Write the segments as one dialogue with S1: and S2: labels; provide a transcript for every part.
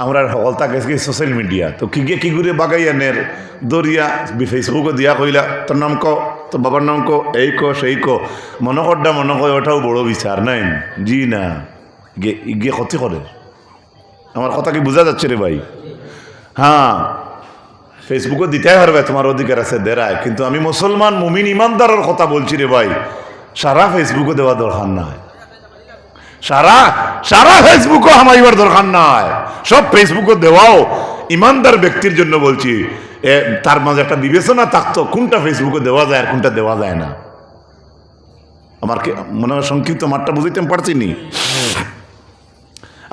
S1: আমরা সকলতা গেছি social media তো কি কি করে বাগাই আনের দরিয়া ফেসবুকে দিয়া কইলা তোর নাম ক তোর বাবার নাম ক, এই ক, সেই ক। মনে করডা মনে কয় ওটাও বড় বিচার নাই। জি না। গে গিয়ে ক্ষতি করে আমার কথা কি বোঝা যাচ্ছে রে ভাই? হ্যাঁ। ফেসবুকে দিতেই পারবে তোমার অধিকার আছে দেরায় কিন্তু আমি মুসলমান মুমিন ইমানদারের কথা বলছি রে ভাই। সারা ফেসবুকে দেওয়া দরকার নাই। সারা সারা ফেসবুকও হামাইবার দরকার নাই। সব ফেসবুকে দেওয়াও। ইমানদার ব্যক্তির জন্য বলছি তার মাঝে একটা বিবেচনা থাকতো, কোনটা ফেসবুকে দেওয়া যায় আর কোনটা দেওয়া যায় না। আমার মনে হয় সংক্ষিপ্ত মাঠটা বুঝিতে পারছি নি?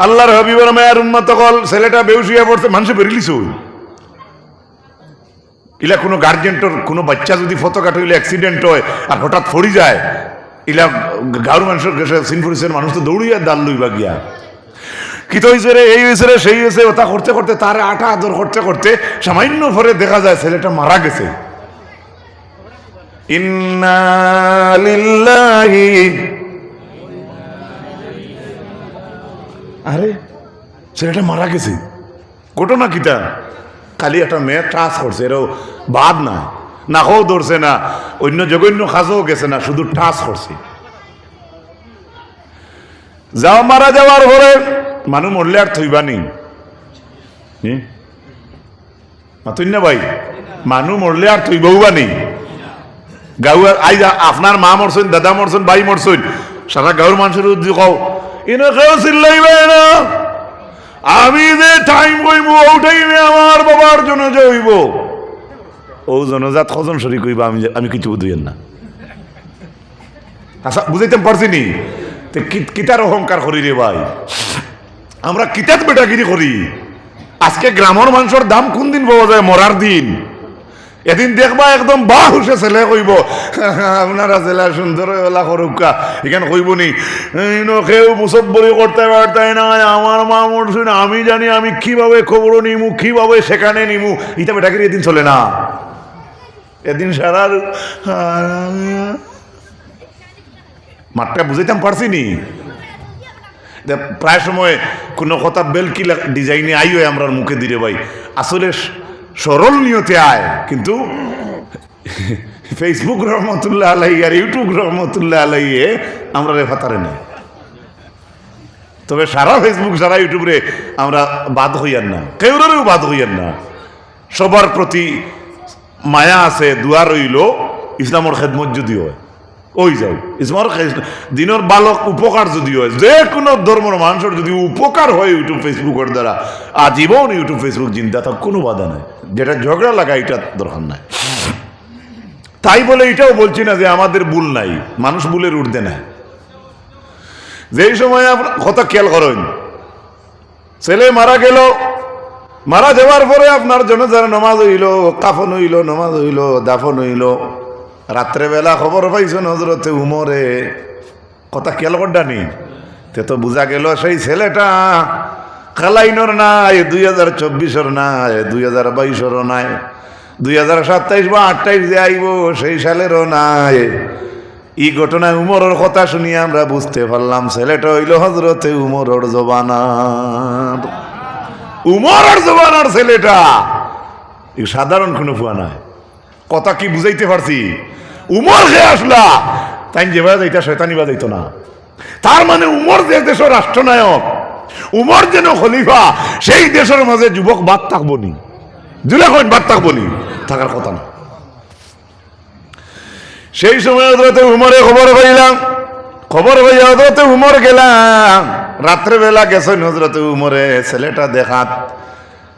S1: আল্লাহর হবিবর মায়ার উন্মত কল ছেলেটা বেউসিয়া পড়ছে, মানুষে বেরিলিস ইলা কোনো গার্জেন্টর কোনো বাচ্চা যদি ফটো কাটে অ্যাক্সিডেন্ট হয়, আর হঠাৎ ফড়ি যায় ইলা গাঁর মানুষের কাছে সিনফুরিসের মানুষ তো দৌড়িয়া দাল লইবা গিয়া। তো হয়েছে রে, এই হয়েছে রে, সেই হয়েছে ওটা করতে করতে তার আটা আদর করতে করতে সামান্য পরে দেখা যায় ছেলেটা মারা গেছে। আরে, ছেলেটা মারা গেছে। ঘটনা কিটা? খালি একটা মেয়ে টাচ করছে, এরও বাদ না। নাকও ধরছে না, অন্য জগন্য খাজও গেছে না, শুধু টাচ করছে। যাও মারা যাওয়ার পরে মানুষ মরলে আর থইবানি মাতুন না? ভাই মানুষ মরলে আর থইবও বানি গাঁও আই আপনার মা মরছেন, দাদা মরছেন, ভাই মরছেন, সারা গাঁর মানুষের উদ্যোগ কও ইনো কেউ না। আমি যে টাইম কইব ও টাইমে আমার বাবার জন্য হইব। ও জনজাত কজন সরি কইবা, আমি আমি কিছু বুঝিয়েন না। আচ্ছা বুঝাইতে পারছি নি কিতার অহংকার করি রে ভাই? আমরা কিতাত বেটাগিরি করি। আজকে গ্রামের মানুষের দাম কোন দিন পাওয়া যায়? মরার দিন। এদিন দেখবা একদম বা হুসে ছেলে কইব আপনারা ছেলে সুন্দর ওলা করুকা এখানে কইব নি? কেউ মুসব্বরি করতে পারতে না আমার মা মরছুন আমি জানি আমি কীভাবে খবর নিমু, কীভাবে সেখানে নিমু। ইটা বেটাকে এদিন চলে না। এদিন সারা মাঠটা বুঝাইতাম পারছি নি প্রায় সময় কোনো কথা বেলকি ডিজাইনে আই হয় আমরা মুখে দিলে ভাই। আসলে সরল নিয়তে আয়, কিন্তু ফেসবুক রহমতুল্লাহ আলাই আর ইউটিউব রহমতুল্লাহ আলাইয়ে আমরা রে ফাতারে নেই। তবে সারা ফেসবুক সারা ইউটিউবে আমরা বাদ হইয়ার না। কেউরেও বাদ হইয়ার না। সবার প্রতি মায়া আছে, দুয়া রইল ইসলামর খেদমত যদি হয় ওই যাও। ইসলামর দিনের বালক উপকার যদি হয় যে কোনো ধর্মের মানুষের যদি উপকার হয় ইউটিউব ফেসবুকের দ্বারা আজীবন ইউটিউব ফেসবুক চিন্তা তার কোনো বাধা নাই। যেটা ঝগড়া লাগা এটা দরকার নাই। তাই বলে, এটাও বলছি না যে আমাদের ভুল নাই, মানুষ ভুলের উঠতে নাই। যেই সময় কথা খেয়াল করেন, ছেলে মারা গেল মারা যাওয়ার পরে আপনার জনজার নমাজ হইল, কাফন হইল, নমাজ হইল, দাফন হইল। রাত্রেবেলা খবর পাইছো নজরতে উমরে। কথা খেয়াল করডানি তে তো বোঝা গেল সেই ছেলেটা খালাইনর নাই, দুই হাজার চব্বিশের নাই, দুই হাজার বাইশেরও নাই, দুই হাজার সাতাইশ বা আটাইশ যে আইব সেই সালেরও নাই। এই ঘটনায় উমরের কথা শুনিয়ে আমরা বুঝতে পারলাম, ছেলেটা হইল হজরতে উমরের জবানার উমরের জবানার ছেলেটা সাধারণ কোনো ফুয়া নাই। কথা কি বুঝাইতে পারছি? উমর যে আসলা তাই যে এটা শয়তানি বাজাইতো না। তার মানে উমর যে দেশের রাষ্ট্রনায়ক, উমর যেন খলিফা, সেই দেশের মাঝে যুবক বাদ থাকব নি। জুলে বাদ থাকব নি? থাকার কথা না। সেই সময় হজরতে উমরে খবর পাইলাম। খবর হয়ে হজরতে উমর গেলাম। রাত্রেবেলা গেছেন হজরতে উমরে, ছেলেটা দেখাত।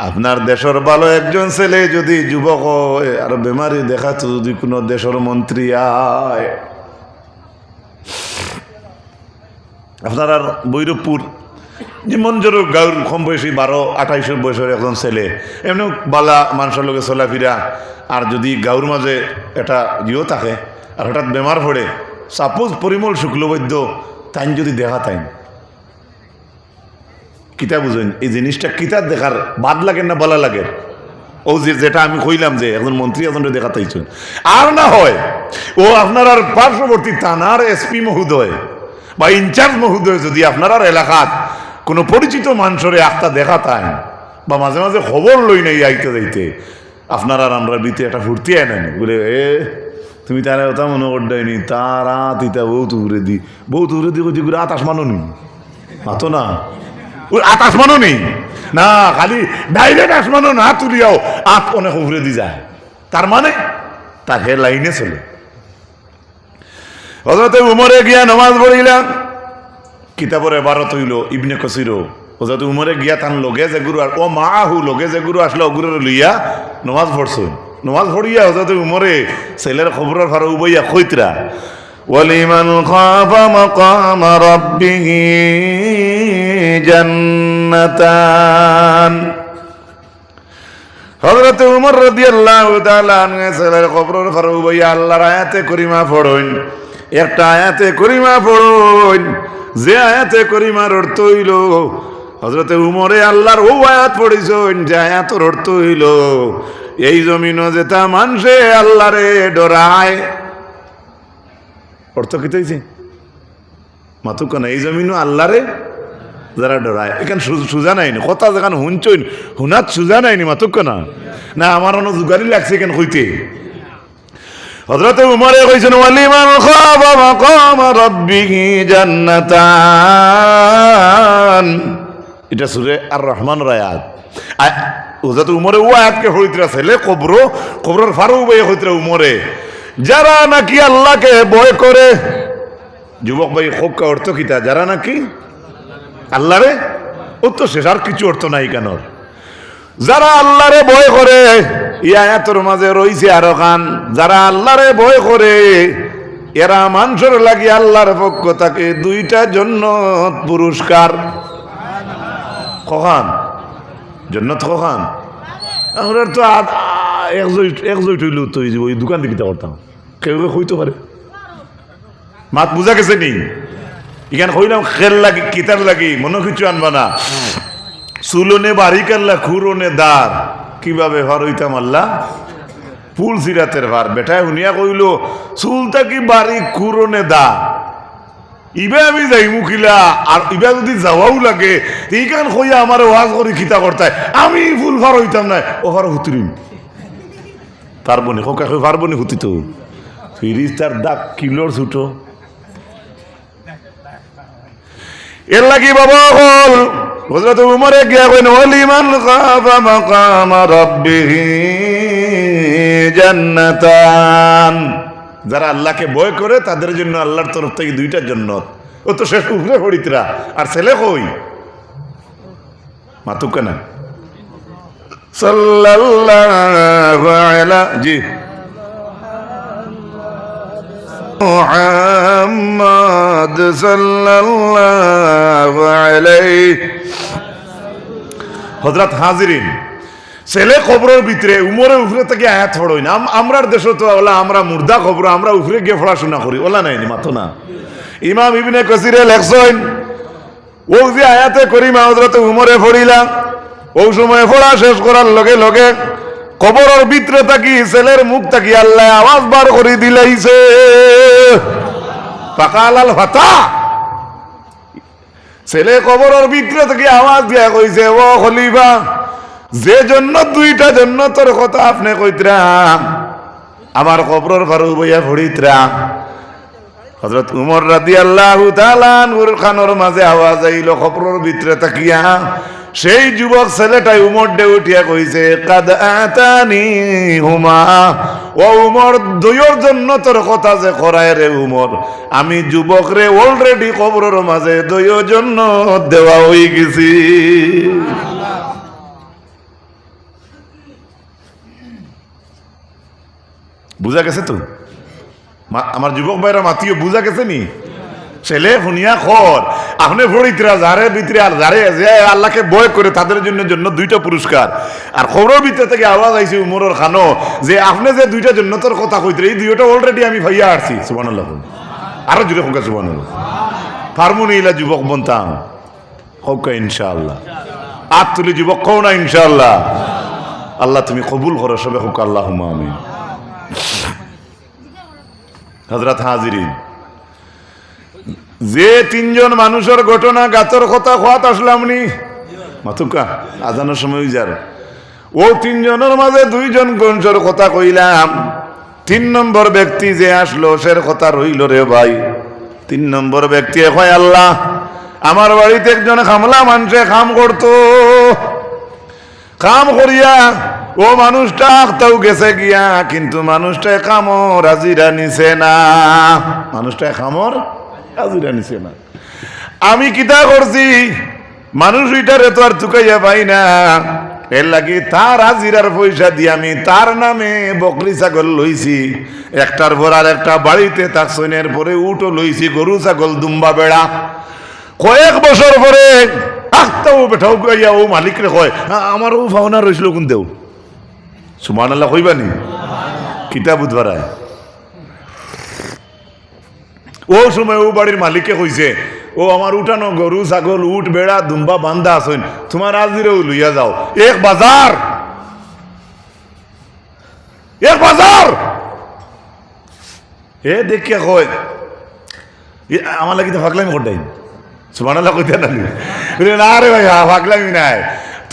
S1: আপনার দেশের ভালো একজন ছেলে যদি যুবক হয়, আর বেমারি দেখাতো যদি কোনো দেশের মন্ত্রী আয়। আপনার আর বৈরবপুর যেমন জোর গাঁর কম বয়সী বারো আঠাইশের বয়সের একজন ছেলে। এমনি বালা মানুষের লোকে চলাফিরা, আর যদি গাঁর মাঝে এটা ইয়েও থাকে, আর হঠাৎ বেমার পড়ে সাপোজ পরিমল শুক্লবৈদ্য তাইন যদি দেখা তাইন। কিতা বুঝেন? এই জিনিসটা কিতাব দেখার বাদ লাগে না, বলা লাগে? ও যে যেটা আমি কইলাম যে একজন মন্ত্রী একজনকে দেখাতেইছেন আর না হয়, ও আপনার আর পার্শ্ববর্তী থানার এসপি মহোদয় বা ইনচার্জ মহোদয় যদি আপনার আর এলাকাত কোনো পরিচিত মানুষরে দেখা তাই, বা মাঝে মাঝে খবর লই নাই আইতে যাইতে, আপনার আর আমরা বিতে একটা ফুর্তি আনেন বলে, এ, তুমি তারা ওটা মনে করডাইনি তারা তিতা বহুত তুরে দি বউ তুরে দি কইতে করে আতাস মানো নি। মাতো না। আত আসমানও নেই। না, খালি ডাইরেক্ট আসমানও না তুলিয়াও আত অনেক উপরে দিয়ে যায়। তার মানে তার হে লাইনে চলে। হজরতে উমরে গিয়া নমাজ পড়িলাম কিতাবর এবারও তৈল ইবনে কসিরও হজরত উমরে গিয়া তান লগে যে গুরু আর ও মা হু লগে যে গুরু আসলে অগুরের লইয়া নমাজ পড়ছো নমাজ পড়িয়া হজরত উমরে ছেলের খবরের ফারো উবইয়া খৈতরা ওয়ালিমান খাফা মাকাম রাব্বিহি জান্নাতান। হযরত উমর রাদিয়াল্লাহু তাআলা আনহু সালার কবরের ফারু ভাই আল্লাহর আয়াতে করিমা পড়ুন। একটা আয়াতে করিমা পড়ুন। যে আয়াতে করিমার অর্থ হইল হজরতে উমরে আল্লাহর ও আয়াত পড়িস যে আয়াতর অর্থ হইল, এই জমিনও যেটা মানুষে আল্লাহরে ডরায়। অর্থ কি মাতুক না, এই জমিনও আল্লাহরে যারা ডরায় এখানে সুজা নাইনি, কথা যেখানে শুনছইন, শুনাত সুজা নাইনি মাতুক না না আমার অন্য জুগারি লাগছে কেন কইতে। হজরতে উমরে কইছেন, ওয়ালিমান খাবা মাকাম রাব্বিহি জান্নাতান। এটা সুরে আর রহমান রায়াত হজরত উমরে ও আয়াতকে হইতরা ছেলে কবর, কবরের ফারু বই হইতরা উমরে। যারা নাকি আল্লাহকে ভয় করে, যুবক ভাই হোক অর্থ কিতা যারা নাকি আল্লাহরে? তো শেষ, আর কিছু অর্থ নাই কেন যারা আল্লাহরে ভয় করে ইয়াতর মাঝে রইছে আরও খান, যারা আল্লাহরে ভয় করে, এরা মানুষের লাগি আল্লাহর পক্ষ তাকে দুইটা জন্য পুরস্কার। কখান জন্নত কখান আমরা তো একজোট হইলেও তো ওই দোকান দিকে করতাম। কেউ হইতে পারে। মাত বুঝা গেছে নি? এখানে কইলাম খেল লাগি, কিতার লাগি, মনে কিছু আনবা না। চুলনে বাড়ি কাল্লা, খুরনে দাঁড় কীভাবে ভার হইতাম আল্লাহ? ফুল সিরাতের ভার। বেটায় শুনিয়া কইল চুলটা কি বাড়ি, খুরনে দা ইবে আমি যাই মুখিলা আর ইবা যদি যাওয়াও লাগে এইখান কইয়া আমার ওয়াজ করি, খিতা করতায়। আমি ফুল ভার হইতাম না ও ভার হুতুরিম। পারবনি হোক পারবনি হুতি তো ফিরিস তার দাগ কিলোর ছুটো। এর লাগি বাবা হল। হজরত উমরে গিয়া কইন, ওলিমান খাফা মাকাম রাব্বিহি জান্নাতান। যারা আল্লাহকে ভয় করে, তাদের জন্য আল্লাহর তরফ থেকে দুইটা জন্নত। ও তো শেষ উপরে হরিতরা আর ছেলে কই? মাতুক না সাল্লাল্লাহু আলা জি محمد صلى الله عليه হজরত হাজিরিন ছেলে খবরের ভিতরে উমরে উফরে থেকে আয়াত ফড়ই না আম- আমরার দেশে তো ওলা আমরা মুর্দা খবর আমরা উফরে গিয়ে পড়াশোনা করি ওলা নাই মাতো না ইমাম ইবনে কসিরে লেখছেন ও যে আয়াতে করিমা হজরত উমরে ফড়িলা ও সময় ফোড়া শেষ করার লগে লগে কবরের ভিতরে থাকি, ছেলের মুখ থাকি, আল্লাহ আওয়াজ বার করে দিলাইছে। পাকালাল ভাতা ছেলে কবরের ভিতরে থেকে, আওয়াজ দিয়া কইছে, ও খলিফা, যে জন্য, দুইটা জন্য তোর কথা আপনি কইতরা আমার কবরের ফারু বইয়া ভরিতরা হজরত উমর রাদি আল্লাহ নুর খানোর মাঝে আওয়াজ আইল খবরের ভিতরে তাকিয়া সেই যুবক ছেলেটাই উমর ডে উঠিয়া কইছে, কাদ আতানি হুমা। ও উমর, দুইয়ের জন্য তোর কথা যে করায় রে উমর। আমি যুবক রে অলরেডি কবরের মাঝে দুইয়ের জন্য দেওয়া হয়ে গেছি। বুঝা গেছে তো? আমার যুবক ভাইরা মাতিও, বুঝা গেছে নি? ছেলে শুনিয়া খর। আপনি ফরিতরা যারে ভিতরে আর যারে যে আল্লাহকে বয় করে তাদের জন্য জন্য দুইটা পুরস্কার। আর খবরের ভিতরে থেকে আওয়াজ আইছে উমরের খানো, যে আপনি যে দুইটা জন্নতর কথা কইতে এই দুইটা অলরেডি আমি ভাইয়া আসছি সুবহানাল্লাহ আরও জুড়ে হোক সুবহানাল্লাহ ফার্মুনি ইলা যুবক বনতাম। হোক ইনশাআল্লাহ। আর তুলি যুবক কও না ইনশাআল্লাহ। আল্লাহ তুমি কবুল করো, সবে হোক আল্লাহ আমিন। হজরত হাজিরিন। যে তিনজন মানুষের ঘটনা গাতর কথা খোয়াত আসলাম নি মাতুকা, আজানোর সময় যার। ও তিনজনের মাঝে দুইজন গঞ্জর কথা কইলাম। তিন নম্বর ব্যক্তি যে আসলো, সের কথা রইল রে ভাই। তিন নম্বর ব্যক্তি হয় আল্লাহ, আমার বাড়িতে একজন খামলা মানুষে খাম করতো। কাম করিয়া ও মানুষটা আখতাও গেছে গিয়া, কিন্তু মানুষটা কামর রাজিরা নিছে না। মানুষটা কামর রাজিরা নিছে না। আমি কিতা করছি? মানুষ ওইটারে তো আর চুকাইয়া পাই না। এর লাগি তার হাজিরার পয়সা দিয়ে আমি তার নামে বকরি ছাগল লইছি। একটার পর আর একটা বাড়িতে তার সৈনের পরে উঠো লইছি গরু ছাগল দুম্বা বেড়া। কয়েক বছর পরে আখতাও বেঠাও গাইয়া ও মালিক রে কয় "আ, আমারও ভাওনা রইছিল কোন দেও? সুমান আল্লাহ কইবানি? কিতাব বুধবারায় ও সময় ও বাড়ির মালিককে কইছে ও আমার উঠানো গরু ছাগল উঠ বেড়া দুম্বা বান্ধা আসেন তোমার আজিরেও লইয়া যাও। এক বাজার! এক বাজার! এ দেখিয়া কয় আমার লাগি তো ফাঁকলামি করতাই সুমানাল্লাহ কইতে না? বলে, না রে ভাই ফাঁকলামি নাই।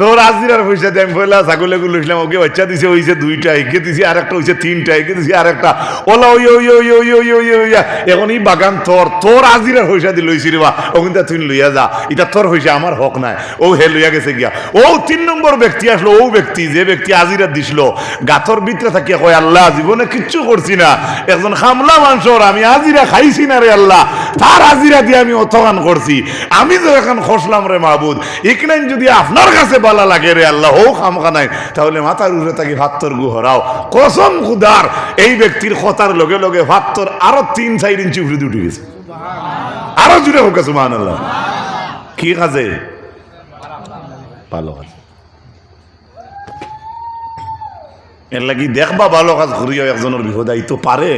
S1: তোর আজিরার পয়সা দিয়ে আমি পয়লা ছাগলে গুলো লইছিলাম, ওকে বাচ্চা দিছে, হইছে দুইটা, একে দিছি আর একটা হইছে তিনটা, একে দিছি আর একটা ওলা, ওই ওই ওই ওই ওই ওই ওই এখন এই বাগান তোর তোর আজিরার পয়সা দিয়ে লইছি রে বা। ওখান তুই লইয়া যা। এটা তোর হইছে আমার হক নাই। ও হে লইয়া গেছে গিয়া। ও তিন নম্বর ব্যক্তি আসলো, ও ব্যক্তি, যে ব্যক্তি আজিরা দিছিল গাতর ভিতরে থাকিয়া কয়, আল্লাহ, জীবনে কিচ্ছু করছি না। একজন খামলা মানুষর, আমি আজিরা খাইছি না রে আল্লাহ। তার আজিরা দিয়ে আমি অথগান করছি। আমি তো এখন খসলাম রে মাহবুদ, ইকনাইন যদি আপনার কাছে বালা লাগে রে আল্লাহ হোক খামখা নাই তাহলে মাথার উঠে থাকি ভাত্তর গু হরাও। কসম খুদার, এই ব্যক্তির কথার লগে লগে ভাত্তর আরও তিন, চার ইঞ্চি উঠে উঠে গেছে। আরও জুড়ে হোক আছে মান আল্লাহ কি কাজে? ভালো কাজ। এর লাগি দেখবা ভালো কাজ করিয়া একজনের বিপদ আইতো পারে।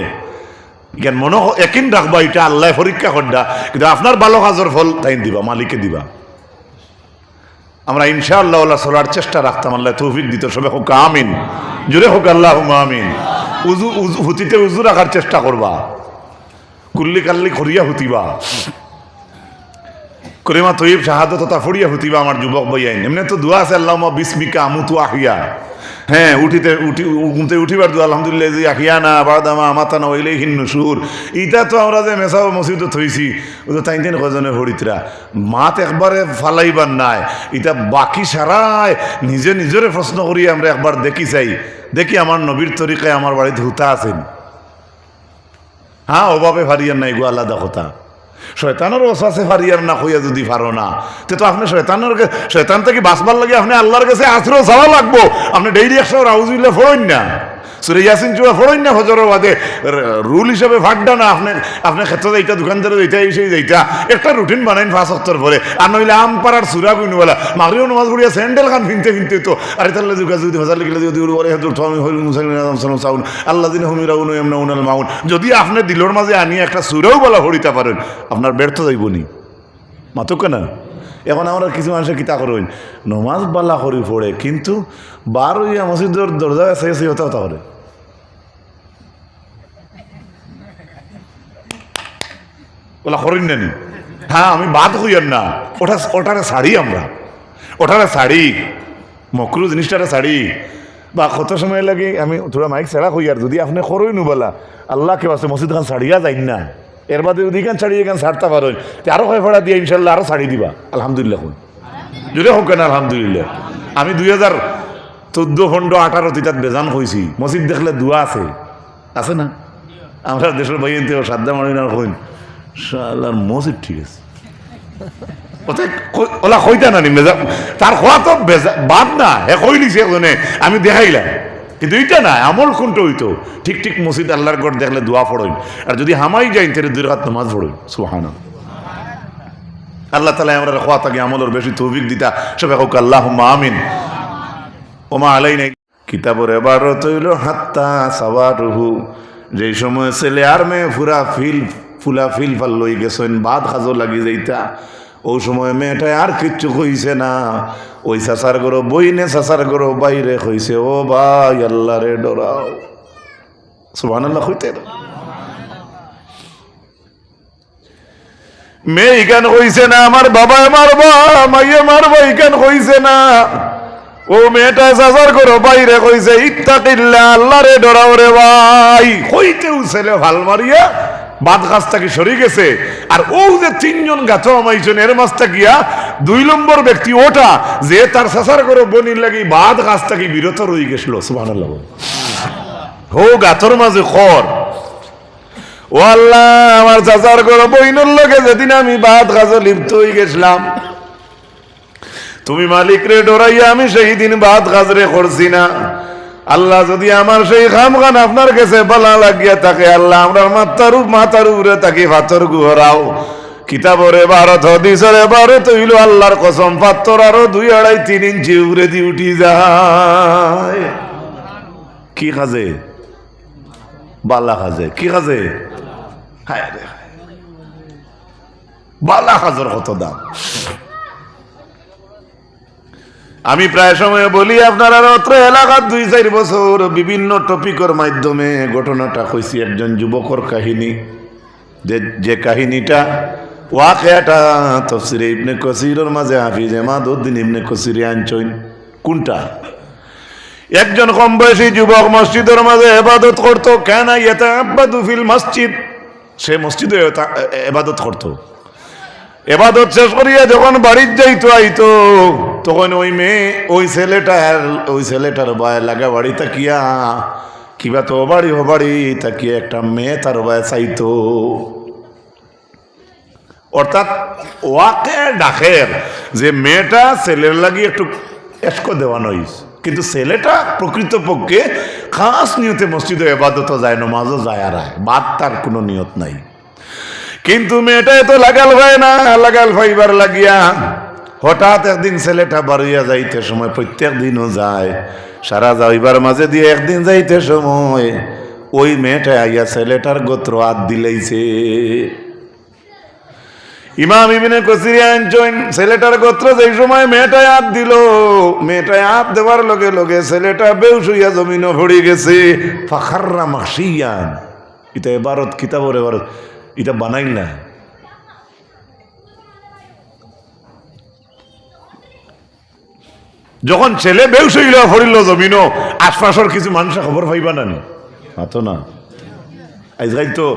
S1: জ্ঞান মনে একিন রাখবা, এটা আল্লাহ পরীক্ষা করডা। কিন্তু আপনার ভালো কাজের ফল তাই দিবা, মালিকে দিবা। আমরা ইনশাআল্লাহ আল্লাহ চলার চেষ্টা রাখতাম, আল্লাহ তৌফিক দিত, সবে হোক, আমিন। জোরে হোক আল্লাহ আমিন। উজু উজু হুতিতে উজু রাখার চেষ্টা করবা। কুল্লি কাল্লি করিয়া হুতিবা। করিমা তৈব শাহাদত তথা ফড়িয়া হুতিবা, আমার যুবক বইয়াইন এমনি তো দোয়া আছে আল্লাহ বিস্মিকা আমুতু আহিয়া। হ্যাঁ উঠিতে, উঠি উঠতে উঠিবার দোয়া, আলহামদুলিল্লাহ যে আহিয়া না, বাদামা মাতানা ওইলেই হিন্ন সুর ইটা তো আমরা যে মেসাও মসজিদ থইছি, ও তো তাই দিন কজনে হরিতরা। মাত একবারে ফালাইবার নাই। ইটা বাকি সারায় নিজে নিজরে প্রশ্ন করি আমরা একবার দেখি চাই। দেখি আমার নবীর তরিকায় আমার বাড়িতে হুতা আছেন। হ্যাঁ অভাবে ফারিয়ার নাই গো, আলাদা কথা। শয়তানের ওসাসে ফারিয়ার না হইয়া যদি পারো না। তে তো আপনি শয়তানের শয়তান থেকে বাঁচবার লাগে আপনি আল্লাহর কাছে আশ্রয় যাওয়া লাগবো? আপনি ডেইলি একশো রাউজুল্লাহ ফোড়েন না। সুরে ইয়াসিন চুয়া ফোড়েন না হজর বাদে রুল হিসাবে ফাড্ডা না, আপনি আপনি ক্ষেত্রে যাইতা, দোকানদারে যাইতা, এই একটা রুটিন বানাইন পাঁচ সপ্তাহ পরে। আর নইলে আম পাড়ার সুরা গুনওয়ালা মাগরিও নামাজ পড়িয়া স্যান্ডেল খান ফিনতে ফিনতে তো। আরে তাহলে যদি লিখলে যদি হাজার থমি হইল সাউন আল্লাহ দিন হুমিরা উনু এমনা উনাল মাউন। যদি আপনি দিলর মাঝে আনিয়ে একটা সুরেও বলা হরিতে পারেন, আপনার ব্যর্থ যাইবনি। মাতুক না? এখন আমরা কিছু মানুষের কিতা করেন নমাজ বালা করি পড়ে, কিন্তু বার ইয়া মসজিদের দরজা আছে সে হতা হতা করে ওলা করেন না হ্যাঁ আমি বাদ হইয়ার না। ওটা, ওটারে শাড়ি আমরা। ওটারে শাড়ি। মকরু জিনিসটারে শাড়ি। বা কত সময় লাগে, আমি থোড়া মাইক ছাড়া হইয়ার যদি আপনি করই নুবলা আল্লাহ কেউ আছে মসজিদ খান ছাড়িয়া যাই না। এর বাদে যদি খান ছাড়িয়ে খান ছাড়তে পারেন তে আরও কয় ফেড়া দিয়ে ইনশাল্লাহ আরও শাড়ি দিবা। আলহামদুলিল্লাহ কোন যদি হোক কেন, আলহামদুলিল্লাহ। আমি দুই হাজার চোদ্দ, পনেরো, আঠারো তিতাত বেজান হয়েছি মসজিদ দেখলে দুয়া আছে। আছে না? আমরা দেশের বাইন থেকে সাদ্দা মারি না কইন শালার মসজিদ ঠিক আছে। ওলা কইতা না নি মেজা তার খোয়া তো বাদ না, হে কই নিছে এজনে আমি দেখাইলাম। কিন্তু এইটা না, আমল কোনটা হইতো? ঠিক ঠিক মসজিদ আল্লাহর গড় দেখলে দোয়া পড়ইন। আর যদি হামাই যাই তাহলে দুই রাত নামাজ পড়ইন। সুবহানাল্লাহ। আল্লাহ তালা আমরা খোয়া থাকে, আমলের বেশি তৌফিক দিতা। সবাই হোক আল্লাহ আমিন। ওমা আলাই নাই কিতাবর এবার তৈল হাত্তা সাবারুহু যেই সময় ছেলে আর মেয়ে ফুরা ফিল, ফুলা ফিল ফাল লই গেছেন বাদ খাজো লাগি যাইতা। ও সময় মেয়েটাই আর কিচ্ছু কইছে না। ওই সাসার গরো বইনে সাসার গরো বাইরে কইছে ও ভাই আল্লাহ রে ডরাও। সুবহানাল্লাহ কইতে না? মেয়ে ইখান কইছে না? আমার বাবা মারবা, মাইয়ে মারবা ইখান কইছে না? ও মেয়েটা সাজার করো বাইরে কইছে ইত্তাকিল্লা আল্লাহ রে ডরাও রে ভাই। কইতেও ছেলে ভালো মারিয়া বাদ গাছটা কি সরে গেছে। আর ও যে তিনজন গাছ আমাইছেন, এর মাছটা গিয়া দুই নম্বর ব্যক্তি, ওটা যে তার সাসার করো বনির লাগি বাদ গাছটা কি বিরত রয়ে গেছিল হো গাছর মাঝে খর। ও আল্লাহ, আমার চাচার লগে যেদিন আমি বাদ গাছ লিপ্ত হয়ে গেছিলাম, তুমি মালিক রে ডরাইয়া আমি সেই দিন বাদ গাজরে করছি না। আল্লাহ যদি আমার সেই খাম খান আপনার কাছে বলা লাগিয়া থাকে, আল্লাহ আমরা মাতার মাতার উপরে তাকে ভাতর গুহরাও। কিতাবরে ভারত হদিসরে ভারত, হইল আল্লাহর কসম পাত্তর আরও দুই আড়াই তিন ইঞ্চি উপরে দিয়ে উঠি যায়। কি খাজে? বালা খাজে, কি খাজে? হায়। বালা খাজর কত দাম। আমি প্রায় সময় বলি, আপনারা অত্র এলাকার দুই চার বছর বিভিন্ন টপিকের মাধ্যমে ঘটনাটা কইছি একজন যুবকর কাহিনী। যে যে কাহিনীটা ওয়াকেটা তফসিরে ইবনে কসিরের মাঝে হাফিজ এমাদুদ্দিন ইবনে কসিরে আনছইন কোনটা? একজন কম বয়সী যুবক মসজিদের মাঝে এবাদত করতো, কেন ইয়েতা আব্বাদু ফিল মসজিদ? সে মসজিদে এবাদত করতো। এবাদত শেষ করিয়া যখন বাড়ির যাইতো, আইতো, তখন ওই মেয়ে, ওই ছেলেটার ওই ছেলেটার বায় লাগা বাড়ি তাকিয়া, কিবা তো বাড়ি, ও বাড়ি? তাকিয়া একটা মেয়ে তার বায় চাইতো। অর্থাৎ ওয়াকে ডাকের যে মেয়েটা ছেলের লাগি একটু এসকো দেওয়ানো হইছে কিন্তু ছেলেটা প্রকৃতপক্ষে খাস নিয়তে মসজিদে এবাদত যায়, নমাজও যায় আর। বাদ তার কোনো নিয়ত নাই। কিন্তু মেয়েটা তো লাগাল হয় না, লাগাল ফাইবার লাগিয়া হঠাৎ একদিন ছেলেটা বাড়িয়া যাইতে সময় প্রত্যেক দিনও যায়। সারা যাইবার মাঝে দিয়ে একদিন যাইতে সময় ওই মেয়েটা আইয়া ছেলেটার গোত্র হাত দিলেইছে। ইমাম ইবিনে কসিরি আনছেন ছেলেটার গোত্র যেই সময় মেয়েটায় আপ দিল, মেয়েটায় আপ দেওয়ার লগে লগে ছেলেটা বেউস হইয়া জমিনও ভরি গেছে। ফাখাররা মাসিয়ান। এটা এবারত, কিতাবর এবারত এটা বানাইল না। যখন ছেলে বেউস হইল ভরিল জমিনও, আশপাশের কিছু মানুষের খবর পাইবা না নি? মাতো না। আজকাল তো